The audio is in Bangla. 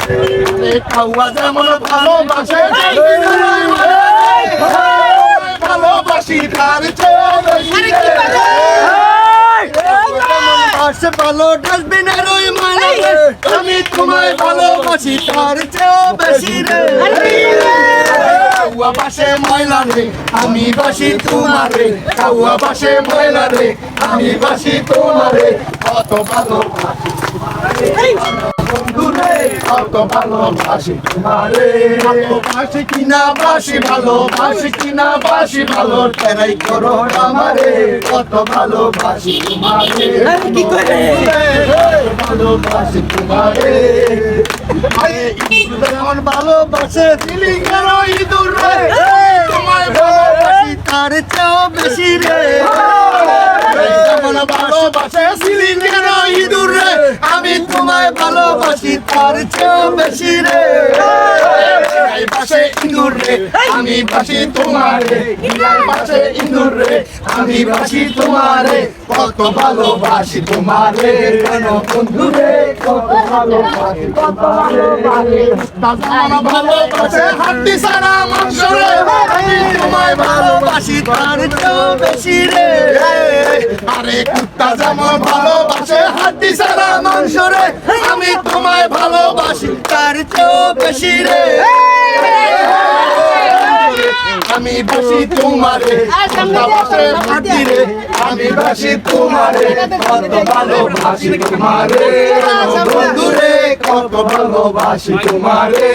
কাউয়া যেমন ভালোবাসে ভালোবাসি তার ভালোবাসে ভালো ডাস্টবিনের ওই মানে আমি তোমায় ভালোবাসি তার চেয়ে বেশি রে। কাউয়া বাসে ময়লা রে আমি বাসি তোমারে কাউয়া বাসে ময়লা রে আমি বাসি তোমারে কত ভালো কত ভালোবাসি তোমারে। ভালোবাসি কিনা বাসি ভালোবাসি কিনা বাসি ভালো তেরাই করো আমারে। কত ভালোবাসি তোমারে। কি করে? ভালোবাসি তোমারে। যেমন ভালোবাসে দিলি কেন ইঁদুর। রে ভালোবাসি তার চেয়েও বেশি রে। যেমন ভালোবাসে দিলি চেয়েও বেশি রে। এই পাশে ইঁদুর রে, আমি বাসি তোমারে পাশে ইঁদুর রে, আমি বাসি তোমারে কত ভালোবাসি তোমারে কেন বন্ধু রে? কত ভালোবাসি ভালোবাসি ভালোবাসে তার বেশি রে। আরে কুত্তা যেমন ভালোবাসে হাড্ডি সারা মাংস রে। আমি তোমায় ভালোবাসি, তার চেয়েও বেশি রে। আমি বাসি তোমারে কুত্তা বাসে হাড্ডি রে। আমি বাসি তোমারে, কত ভালোবাসি তোমারে। বন্ধুরে, কত ভালোবাসি তোমারে।